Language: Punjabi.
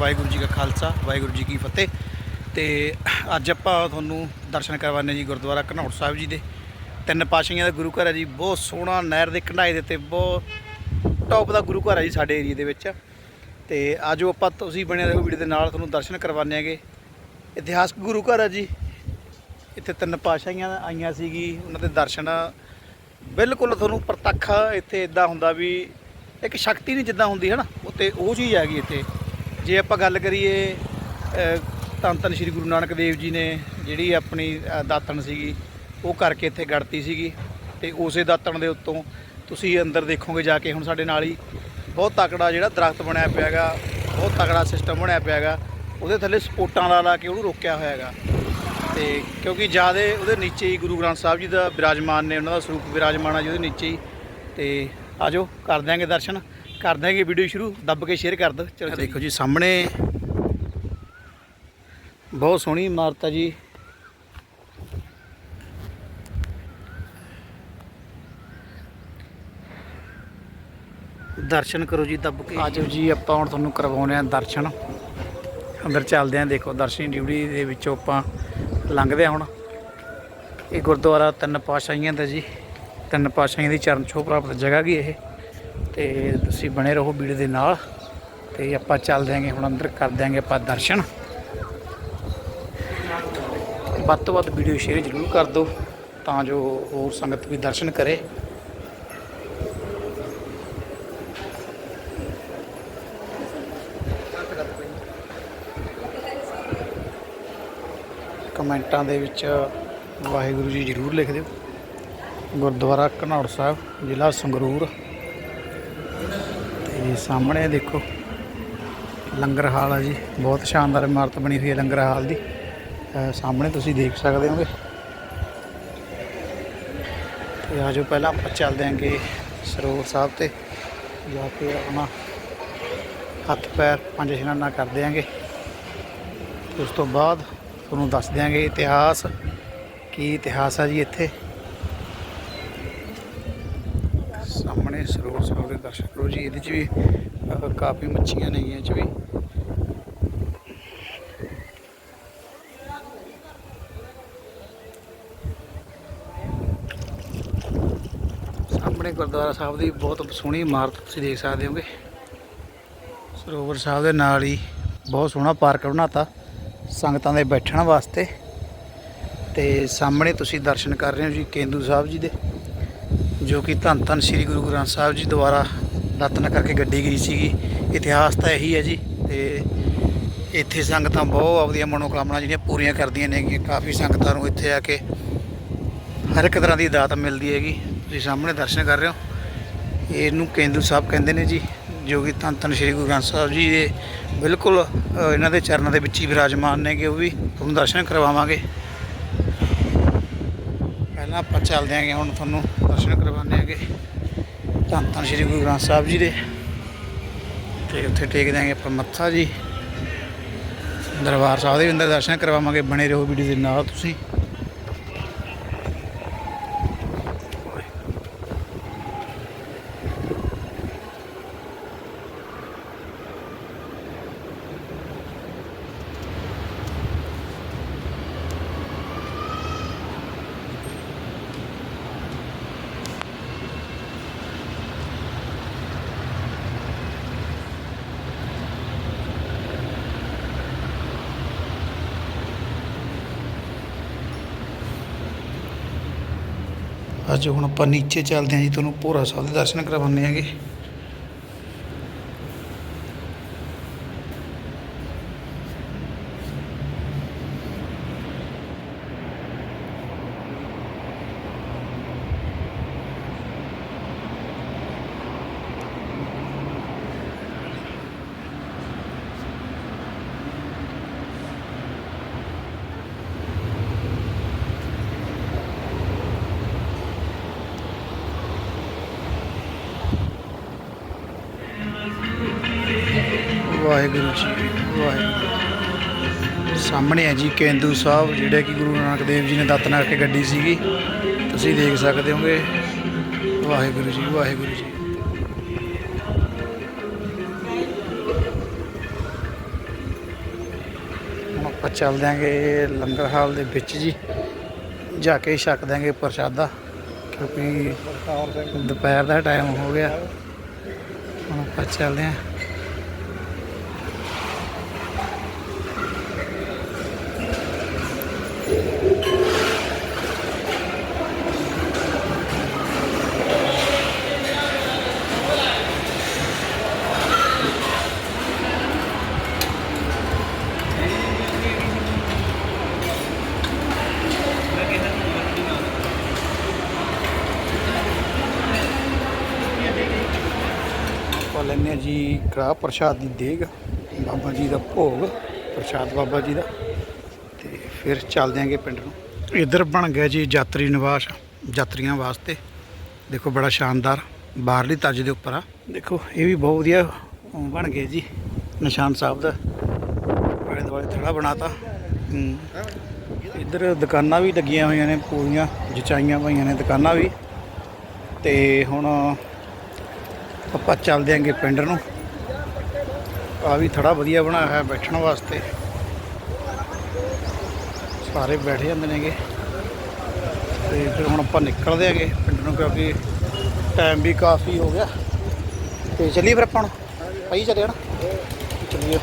ਵਾਹਿਗੁਰੂ ਜੀ ਕਾ ਖਾਲਸਾ, ਵਾਹਿਗੁਰੂ ਜੀ ਕੀ ਫਤਿਹ। ਤੇ ਅੱਜ ਆਪਾਂ ਤੁਹਾਨੂੰ ਦਰਸ਼ਨ ਕਰਵਾਉਂਦੇ ਜੀ ਗੁਰਦੁਆਰਾ ਘਨੌੜ ਸਾਹਿਬ ਜੀ ਦੇ। ਤਿੰਨ ਪਾਸ਼ੀਆਂ ਦਾ ਗੁਰੂ ਘਰ ਹੈ ਜੀ, ਬਹੁਤ ਸੋਹਣਾ ਨਹਿਰ ਦੇ ਕੰਢਾਏ ਦੇ ਉੱਤੇ, ਬਹੁਤ ਟੌਪ ਦਾ ਗੁਰੂ ਘਰ ਹੈ ਜੀ ਸਾਡੇ ਏਰੀਆ ਦੇ ਵਿੱਚ। ਤੇ ਆਜੋ ਆਪਾਂ ਤੁਸੀਂ ਬਣੇ ਰਹੋ ਵੀਡੀਓ ਦੇ ਨਾਲ, ਤੁਹਾਨੂੰ ਦਰਸ਼ਨ ਕਰਵਾਉਂਦੇ ਆਂਗੇ ਇਤਿਹਾਸਕ ਗੁਰੂ ਘਰ ਹੈ ਜੀ। ਇੱਥੇ ਤਿੰਨ ਪਾਸ਼ਾਹੀਆਂ ਆਈਆਂ ਸੀਗੀ, ਉਹਨਾਂ ਦੇ ਦਰਸ਼ਨ ਬਿਲਕੁਲ ਤੁਹਾਨੂੰ ਪ੍ਰਤੱਖ ਇੱਥੇ ਇਦਾਂ ਹੁੰਦਾ ਵੀ ਇੱਕ ਸ਼ਕਤੀ ਨਹੀਂ ਜਿੱਦਾਂ ਹੁੰਦੀ ਹੈ ਨਾ ਉੱਤੇ ਉਹ ਚੀਜ਼ ਆ ਗਈ ਇੱਥੇ। ਜੇ ਆਪਾਂ ਗੱਲ ਕਰੀਏ ਅ, ਧੰਨ ਧੰਨ ਸ੍ਰੀ ਗੁਰੂ ਨਾਨਕ ਦੇਵ ਜੀ ਨੇ ਜਿਹੜੀ ਆਪਣੀ ਦਾਤਣ ਸੀਗੀ ਉਹ ਕਰਕੇ ਇੱਥੇ ਗੜਤੀ ਸੀਗੀ ਤੇ ਉਸੇ ਦਾਤਣ ਦੇ ਉੱਤੋਂ ਤੁਸੀਂ ਅੰਦਰ ਦੇਖੋਗੇ ਜਾ ਕੇ ਹੁਣ ਸਾਡੇ ਨਾਲ ਹੀ ਬਹੁਤ ਤਕੜਾ ਜਿਹੜਾ ਦਰਖਤ ਬਣਿਆ ਪਿਆ ਹੈਗਾ ਬਹੁਤ ਤਕੜਾ ਸਿਸਟਮ ਬਣਿਆ ਪਿਆ ਹੈਗਾ ਉਹਦੇ ਥੱਲੇ ਸਪੋਰਟਾਂ ਲਾ ਲਾ ਕੇ ਉਹਨੂੰ ਰੋਕਿਆ ਹੋਇਆ ਹੈਗਾ। ਤੇ ਕਿਉਂਕਿ ਜ਼ਿਆਦਾ ਉਹਦੇ ਨੀਚੇ ਹੀ ਗੁਰੂ ਗ੍ਰੰਥ ਸਾਹਿਬ ਜੀ ਦਾ ਬਿਰਾਜਮਾਨ ਨੇ ਉਹਨਾਂ ਦਾ ਸਰੂਪ ਬਿਰਾਜਮਾਨ ਆ ਜੀ ਉਹਦੇ ਨੀਚੇ ਹੀ। ਤੇ ਆਜੋ ਕਰ ਦਿਆਂਗੇ ਦਰਸ਼ਨ। ਕਰ ਦਿਆਂਗੇ ਵੀਡੀਓ ਸ਼ੁਰੂ ਦੱਬ ਕੇ ਸ਼ੇਅਰ ਕਰ ਦਿਓ। ਚਲੋ ਦੇਖੋ ਜੀ ਸਾਹਮਣੇ ਬਹੁਤ ਸੋਹਣੀ ਇਮਾਰਤ ਆ ਜੀ। ਦਰਸ਼ਨ ਕਰੋ ਜੀ ਦੱਬ ਕੇ। ਆਜੋ ਜੀ ਆਪਾਂ ਹੁਣ ਤੁਹਾਨੂੰ ਕਰਵਾਉਣੇ ਆ ਦਰਸ਼ਨ। ਅੰਦਰ ਚੱਲਦੇ ਆਂ ਦੇਖੋ ਦਰਸ਼ਨੀ ਡਿਊਟੀ ਦੇ ਵਿੱਚੋਂ ਆਪਾਂ ਲੰਘਦੇ ਹਾਂ ਹੁਣ। ਇਹ ਗੁਰਦੁਆਰਾ ਤਿੰਨ ਪਾਤਸ਼ਾਹੀਆਂ ਦਾ ਜੀ। ਤਿੰਨ ਪਾਤਸ਼ਾਹੀਆਂ ਦੀ ਚਰਨ ਛੋਹ ਪ੍ਰਾਪਤ ਜਗ੍ਹਾ ਕੀ ਇਹ? ਤੇ ਤੁਸੀਂ ਬਣੇ ਰਹੋ ਵੀਡੀਓ ਦੇ ਨਾਲ ਤੇ ਆਪਾਂ ਚੱਲ ਦਿਆਂਗੇ, ਹੁਣ ਅੰਦਰ ਕਰ ਦਿਆਂਗੇ ਆਪਾਂ ਦਰਸ਼ਨ। ਵੱਧ ਤੋਂ ਵੱਧ ਵੀਡੀਓ ਸ਼ੇਅਰ ਜ਼ਰੂਰ ਕਰ ਦਿਓ ਤਾਂ ਜੋ ਹੋਰ ਸੰਗਤ ਵੀ ਦਰਸ਼ਨ ਕਰੇ। ਕਮੈਂਟਾਂ ਦੇ ਵਿੱਚ ਵਾਹਿਗੁਰੂ ਜੀ ਜ਼ਰੂਰ ਲਿਖ ਦਿਓ। ਗੁਰਦੁਆਰਾ ਘਨੌੜ ਸਾਹਿਬ, ਜ਼ਿਲ੍ਹਾ ਸੰਗਰੂਰ। ਤੇ ਸਾਹਮਣੇ ਦੇਖੋ, ਲੰਗਰ ਹਾਲ ਆ ਜੀ। ਬਹੁਤ ਸ਼ਾਨਦਾਰ ਇਮਾਰਤ ਬਣੀ ਹੋਈ ਹੈ ਲੰਗਰ ਹਾਲ ਦੀ। ਸਾਹਮਣੇ ਤੁਸੀਂ ਦੇਖ ਸਕਦੇ ਹੋਗੇ। ਤੇ ਆਜੋ ਪਹਿਲਾਂ ਆਪਾਂ ਚੱਲਦੇ ਆਂਗੇ ਸਰੋਵਰ ਸਾਹਿਬ ਤੇ। ਜਾ ਕੇ ਆਪਣਾ ਹੱਥ ਪੈਰ ਪੰਜ ਇਸ਼ਨਾਨਾ ਕਰ ਦਿਆਂਗੇ ਉਸ ਤੋਂ ਬਾਅਦ ਤੁਹਾਨੂੰ ਦੱਸ ਦਿਆਂਗੇ ਇਤਿਹਾਸ। ਕੀ ਇਤਿਹਾਸ ਆ ਜੀ ਇੱਥੇ? ਸਰੋਵਰ ਸਾਹਿਬ ਜੀ, ਇਹਦੇ 'ਚ ਵੀ ਕਾਫੀ ਮੱਛੀਆਂ ਨੇ ਇਹ 'ਚ ਵੀ। ਸਾਹਮਣੇ ਗੁਰਦੁਆਰਾ ਸਾਹਿਬ ਦੀ ਬਹੁਤ ਸੋਹਣੀ ਇਮਾਰਤ ਤੁਸੀਂ ਦੇਖ ਸਕਦੇ ਹੋਗੇ। ਸਰੋਵਰ ਸਾਹਿਬ ਦੇ ਨਾਲ ਹੀ ਬਹੁਤ ਸੋਹਣਾ ਪਾਰਕ ਬਣਾਤਾ ਸੰਗਤਾਂ ਦੇ ਬੈਠਣ ਵਾਸਤੇ। ਤੇ ਸਾਹਮਣੇ ਤੁਸੀਂ ਦਰਸ਼ਨ ਕਰ ਰਹੇ ਹੋ ਜੀ ਕੇਂਦੂ ਸਾਹਿਬ ਜੀ ਦੇ। ਜੋ ਕਿ ਧੰਨ ਧੰਨ ਸ੍ਰੀ ਗੁਰੂ ਗ੍ਰੰਥ ਸਾਹਿਬ ਜੀ ਦੁਆਰਾ ਦਾਤਨ ਕਰਕੇ ਗੱਡੀ ਗਈ ਸੀਗੀ। ਇਤਿਹਾਸ ਤਾਂ ਇਹੀ ਹੈ ਜੀ ਤੇ ਇੱਥੇ ਸੰਗਤਾਂ ਬਹੁਤ ਆਪਦੀਆਂ ਮਨੋਕਾਮਨਾ ਜਿਹੜੀਆਂ ਪੂਰੀਆਂ ਕਰਦੀਆਂ ਨੇਗੀਆਂ ਕਾਫੀ ਸੰਗਤਾਂ ਨੂੰ ਇੱਥੇ ਆ ਕੇ ਹਰ ਇੱਕ ਤਰ੍ਹਾਂ ਦੀ ਦਾਤ ਮਿਲਦੀ ਹੈਗੀ। ਤੁਸੀਂ ਸਾਹਮਣੇ ਦਰਸ਼ਨ ਕਰ ਰਹੇ ਹੋ। ਇਹਨੂੰ ਕੇਂਦੂ ਸਾਹਿਬ ਕਹਿੰਦੇ ਨੇ ਜੀ, ਜੋ ਕਿ ਧੰਨ ਧੰਨ ਸ੍ਰੀ ਗੁਰੂ ਗ੍ਰੰਥ ਸਾਹਿਬ ਜੀ ਦੇ ਬਿਲਕੁਲ ਇਹਨਾਂ ਦੇ ਚਰਨਾਂ ਦੇ ਵਿੱਚ ਹੀ ਵਿਰਾਜਮਾਨ ਨੇਗੇ ਉਹ ਵੀ। ਤੁਹਾਨੂੰ ਦਰਸ਼ਨ ਕਰਵਾਵਾਂਗੇ। ਪਹਿਲਾਂ ਆਪਾਂ ਚੱਲਦੇ ਆਂਗੇ ਹੁਣ ਤੁਹਾਨੂੰ ਦਰਸ਼ਨ ਕਰਵਾਉਂਦੇ ਆਂਗੇ। ਧੰਨ ਧੰਨ ਸ੍ਰੀ ਗੁਰੂ ਗ੍ਰੰਥ ਸਾਹਿਬ ਜੀ ਦੇ। ਤੇ ਉੱਥੇ ਟੇਕ ਦਿਆਂਗੇ ਆਪਾਂ ਮੱਥਾ ਜੀ। ਦਰਬਾਰ ਸਾਹਿਬ ਦੇ ਅੰਦਰ ਦਰਸ਼ਨ ਕਰਵਾਵਾਂਗੇ, ਬਣੇ ਰਹੋ ਵੀਡੀਓ ਦੇ ਨਾਲ ਤੁਸੀਂ। ਅੱਜ ਹੁਣ ਆਪਾਂ ਨੀਚੇ ਚੱਲਦੇ ਹਾਂ ਜੀ ਤੁਹਾਨੂੰ ਭੋਰਾ ਸਾਹਿਬ ਦੇ ਦਰਸ਼ਨ ਕਰਵਾਉਂਦੇ ਹੈਗੇ। ਵਾਹਿਗੁਰੂ ਜੀ ਵਾਹਿਗੁਰੂ। ਸਾਹਮਣੇ ਹੈ ਜੀ ਕੇਂਦੂ ਸਾਹਿਬ, ਜਿਹੜੇ ਕਿ ਗੁਰੂ ਨਾਨਕ ਦੇਵ ਜੀ ਨੇ ਦਾਤਨਾ ਕਰਕੇ ਗੱਡੀ ਸੀਗੀ। ਤੁਸੀਂ ਦੇਖ ਸਕਦੇ ਹੋਗੇ। ਵਾਹਿਗੁਰੂ ਜੀ ਵਾਹਿਗੁਰੂ ਜੀ। ਆਪਾਂ ਚੱਲ ਦਿਆਂਗੇ ਲੰਗਰ ਹਾਲ ਦੇ ਵਿੱਚ ਜੀ। ਜਾ ਕੇ ਛਕ ਦਿਆਂਗੇ ਪ੍ਰਸ਼ਾਦਾ, ਕਿਉਂਕਿ ਦੁਪਹਿਰ ਦਾ ਟਾਈਮ ਹੋ ਗਿਆ। ਹੁਣ ਆਪਾਂ ਚੱਲਦੇ ਆਂ ਜੀ ਕੜਾਹ ਪ੍ਰਸ਼ਾਦ ਦੀ ਦੇਗ, ਬਾਬਾ ਜੀ ਦਾ ਭੋਗ, ਪ੍ਰਸ਼ਾਦ ਬਾਬਾ ਜੀ ਦਾ। ਤੇ ਫਿਰ ਚੱਲਦੇ ਆਂਗੇ ਪਿੰਡ ਨੂੰ। ਇੱਧਰ ਬਣ ਗਿਆ ਜੀ ਯਾਤਰੀ ਨਿਵਾਸ, ਯਾਤਰੀਆਂ ਵਾਸਤੇ। ਦੇਖੋ ਬੜਾ ਸ਼ਾਨਦਾਰ, ਬਾਹਰਲੀ ਤੱਜ ਦੇ ਉੱਪਰ ਆ। ਦੇਖੋ, ਇਹ ਵੀ ਬਹੁਤ ਵਧੀਆ ਬਣ ਗਿਆ ਜੀ, ਨਿਸ਼ਾਨ ਸਾਹਿਬ ਦਾ। ਆਲੇ ਦੁਆਲੇ ਥੜਾ ਬਣਾਤਾ। ਹੂੰ। ਇੱਧਰ ਦੁਕਾਨਾਂ ਵੀ ਲੱਗੀਆਂ ਹੋਈਆਂ ਨੇ, ਪੂਰੀਆਂ, ਜਚਾਈਆਂ ਹੋਈਆਂ ਨੇ ਦੁਕਾਨਾਂ ਵੀ। ਤੇ ਹੁਣ ਆਪਾਂ ਚੱਲਦੇ ਆਂਗੇ ਪਿੰਡ ਨੂੰ। ਆ ਵੀ ਥੜਾ ਵਧੀਆ ਬਣਾਇਆ ਹੋਇਆ ਬੈਠਣ ਵਾਸਤੇ। ਸਾਰੇ ਬੈਠ ਜਾਂਦੇ ਨੇਗੇ ਤੇ ਫਿਰ ਹੁਣ ਆਪਾਂ ਨਿਕਲਦੇ ਆਂਗੇ ਪਿੰਡ ਨੂੰ ਕਿਉਂਕਿ ਟਾਈਮ ਵੀ ਕਾਫੀ ਹੋ ਗਿਆ। ਤੇ ਚੱਲੀਏ ਫਿਰ ਆਪਾਂ ਹੁਣ। ਭਾਈ ਚੱਲੇ ਨਾ ਚੱਲੀਏ।